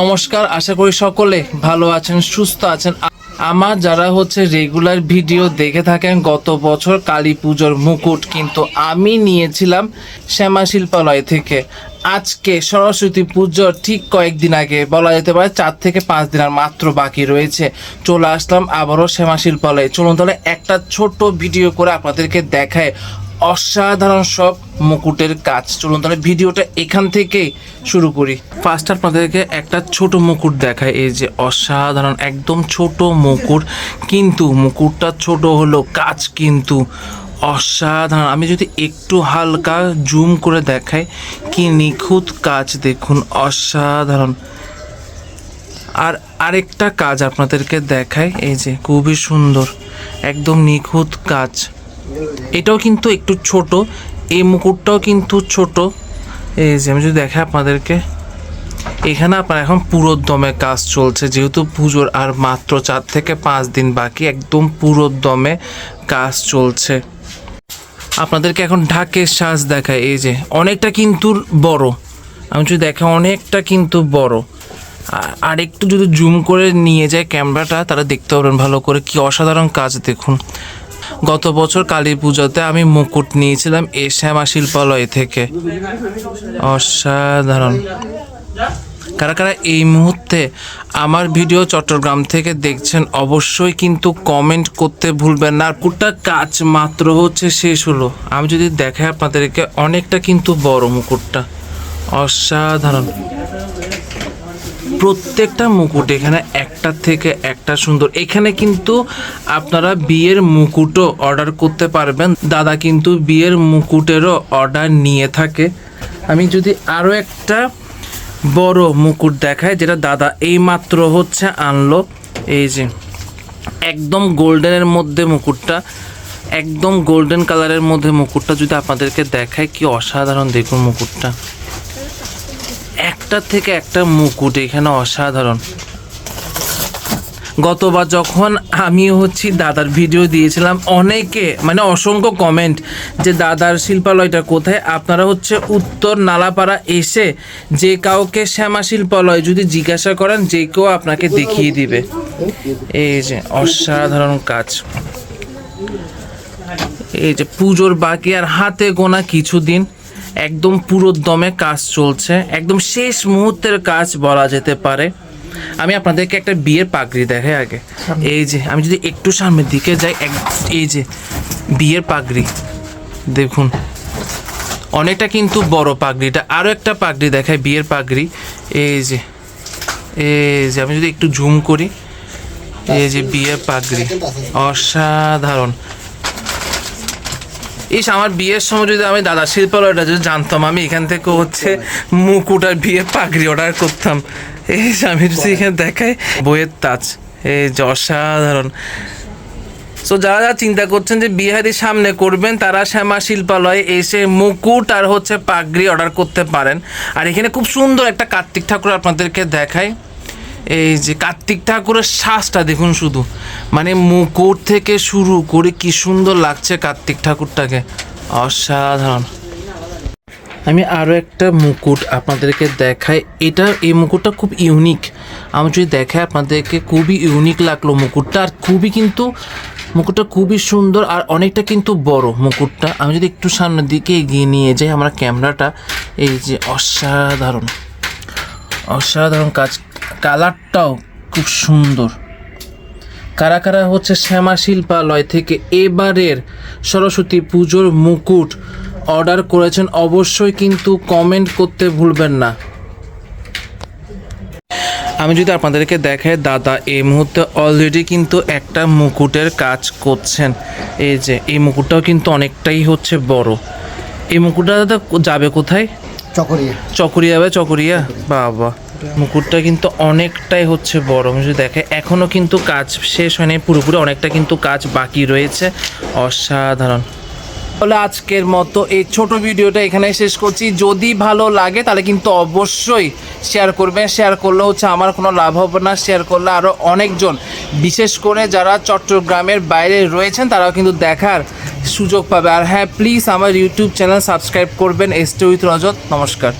নমস্কার, আশা করি সকলে ভালো আছেন, সুস্থ আছেন। আমার যারা হচ্ছে রেগুলার ভিডিও দেখে থাকেন, গত বছর কালী পুজোর মুকুট কিন্তু আমি নিয়েছিলাম শ্যামা শিল্পালয় থেকে। আজকে সরস্বতী পুজোর ঠিক কয়েকদিন আগে, বলা যেতে পারে চার থেকে পাঁচ দিন আর মাত্র বাকি রয়েছে। চলে আসলাম আবারও শ্যামা শিল্পালয়ে। চলুন তাহলে একটা ছোট ভিডিও করে আপনাদেরকে দেখায় অসাধারণ সব মুকুটের কাজ। চলুন তাহলে ভিডিওটা এখান থেকেই শুরু করি। ফার্স্ট আপনাদেরকে একটা ছোট মুকুট দেখায় এই যে অসাধারণ, একদম ছোট মুকুট। কিন্তু মুকুটটা ছোট হলো কাজ কিন্তু অসাধারণ। আমি যদি একটু হালকা জুম করে দেখাই, কি নিখুঁত কাজ দেখুন, অসাধারণ। আর আরেকটা কাজ আপনাদেরকে দেখায় এই যে খুবই সুন্দর, একদম নিখুঁত কাজ। এটাও কিন্তু একটু ছোট, এই মুকুটটাও কিন্তু ছোট। এই যে, আমি যদি দেখে আপনাদেরকে, এখানে আপনার এখন পুরো দমে কাজ চলছে, যেহেতু পুজোর আর মাত্র চার থেকে পাঁচ দিন বাকি, একদম পুরো দমে কাজ চলছে। আপনাদেরকে এখন ঢাকের সাজ দেখায় এই যে, অনেকটা কিন্তু বড়। আমি যদি দেখা অনেকটা কিন্তু বড়। আর- একটু যদি জুম করে নিয়ে যায় ক্যামেরাটা তারা দেখতে পারবেন ভালো করে কি অসাধারণ কাজ, দেখুন। গত বছর কালী পুজোতে আমি মুকুট নিয়েছিলাম এ শ্যামা শিল্পালয় থেকে। অসাধারণ। কারা কারা এই মুহূর্তে আমার ভিডিও চট্টগ্রাম থেকে দেখছেন, অবশ্যই কিন্তু কমেন্ট করতে ভুলবেন না। কুটটা কাজ মাত্র হচ্ছে শেষ হলো। আমি যদি দেখাই আপনাদেরকে, অনেকটা কিন্তু বড় মুকুটটা। অসাধারণ। প্রত্যেকটা মুকুট এখানে একটা থেকে একটা সুন্দর। এখানে কিন্তু আপনারা বিয়ের মুকুটও অর্ডার করতে পারবেন। দাদা কিন্তু বিয়ের মুকুটেরও অর্ডার নিয়ে থাকে। আমি যদি আরও একটা বড় মুকুট দেখায় যেটা দাদা এই মাত্র হচ্ছে আনলো। এই যে, একদম গোল্ডেনের মধ্যে মুকুটটা, একদম গোল্ডেন কালারের মধ্যে মুকুটটা যদি আপনাদেরকে দেখায় কি অসাধারণ দেখুন মুকুটটা। একটা থেকে একটা মুকুট এখানে অসাধারণ। গতবার যখন আমি হচ্ছি দাদার ভিডিও দিয়েছিলাম, অনেকে মানে অসংখ্য কমেন্ট যে দাদার শিল্পালয়টা কোথায়? আপনারা হচ্ছে উত্তর নালাপাড়া এসে যে কাউকে শ্যামা শিল্পালয় যদি জিজ্ঞাসা করেন, যে কেউ আপনাকে দেখিয়ে দিবে। এই যে অসাধারণ কাজ। এই যে পুজোর বাকি আর হাতে গোনা কিছুদিন। একদম পুরো দমে কাজ চলছে। একদম শেষ মুহূর্তের কাজ বলা যেতে পারে। আমি আপনাদেরকে একটা বিয়ের পাগড়ি দেখাই আগে। এই যে আমি যদি একটু সামনের দিকে যাই এক এই যে বিয়ের পাগড়ি। দেখুন অনেকটা কিন্তু বড় পাগড়িটা। আরও একটা পাগড়ি দেখায় বিয়ের পাগড়ি। এই যে এই যে আমি যদি একটু জুম করি এই যে বিয়ের পাগড়ি। অসাধারণ। ইস আমার বিয়ের সময় যদি আমি দাদা শিল্পালয়টা যদি জানতাম আমি এখান থেকে হচ্ছে মুকুট আর বিয়ের পাগড়ি অর্ডার করতাম। এই আমি যদি এখানে দেখাই বইয়ের তাজ এই যে অসাধারণ। সো যারা যারা চিন্তা করছেন যে বিহারি সামনে করবেন তারা শ্যামা শিল্পালয়ে এসে মুকুট আর হচ্ছে পাগড়ি অর্ডার করতে পারেন। আর এখানে খুব সুন্দর একটা কার্তিক ঠাকুর আপনাদেরকে দেখায় এই যে কার্তিক ঠাকুরের শ্বাসটা দেখুন শুধু। মানে মুকুট থেকে শুরু করে কি সুন্দর লাগছে কার্তিক ঠাকুরটাকে। অসাধারণ। আমি আরও একটা মুকুট আপনাদেরকে দেখাই। এটা, এই মুকুটটা খুব ইউনিক আমি যদি দেখাই আপনাদেরকে, খুবই ইউনিক লাগল মুকুটটা। আর খুবই কিন্তু, মুকুটটা খুবই সুন্দর আর অনেকটা কিন্তু বড় মুকুটটা। আমি যদি একটু সামনের দিকে এগিয়ে নিয়ে যাই আমার ক্যামেরাটা। এই যে অসাধারণ। অসাধারণ কাজ কালারটাও খুব সুন্দর। কারা কারা হচ্ছে শ্যামা শিল্পালয় থেকে এবারের সরস্বতী পুজোর মুকুট অর্ডার করেছেন অবশ্যই কিন্তু কমেন্ট করতে ভুলবেন না। আমি যদি আপনাদেরকে দেখাই দাদা এই মুহূর্তে অলরেডি কিন্তু একটা মুকুটের কাজ করছেন। এই যে এই মুকুটটাও কিন্তু অনেকটাই হচ্ছে বড়। এই মুকুটটা দাদা যাবে কোথায়? চকরিয়া। চকরিয়া যাবে চকরিয়া? বাবা। মুকুটটা কিন্তু অনেকটাই হচ্ছে বড়। যদি দেখে, এখনও কিন্তু কাজ শেষ হয়নি, পুরোপুরি অনেকটা কিন্তু কাজ বাকি রয়েছে। অসাধারণ। তাহলে আজকের মতো এই ছোট ভিডিওটা এখানে শেষ করছি। যদি ভালো লাগে, তাহলে কিন্তু অবশ্যই শেয়ার করবেন। শেয়ার করলে হচ্ছে আমার কোনো লাভ হবে না। শেয়ার করলে আরও অনেকজন, বিশেষ করে যারা চট্টগ্রামের বাইরে রয়েছেন, তারাও কিন্তু দেখার সুযোগ পাবে। আর হ্যাঁ প্লিজ আমার ইউটিউব চ্যানেল সাবস্ক্রাইব করবেন। এসটি উইথ রজত নমস্কার।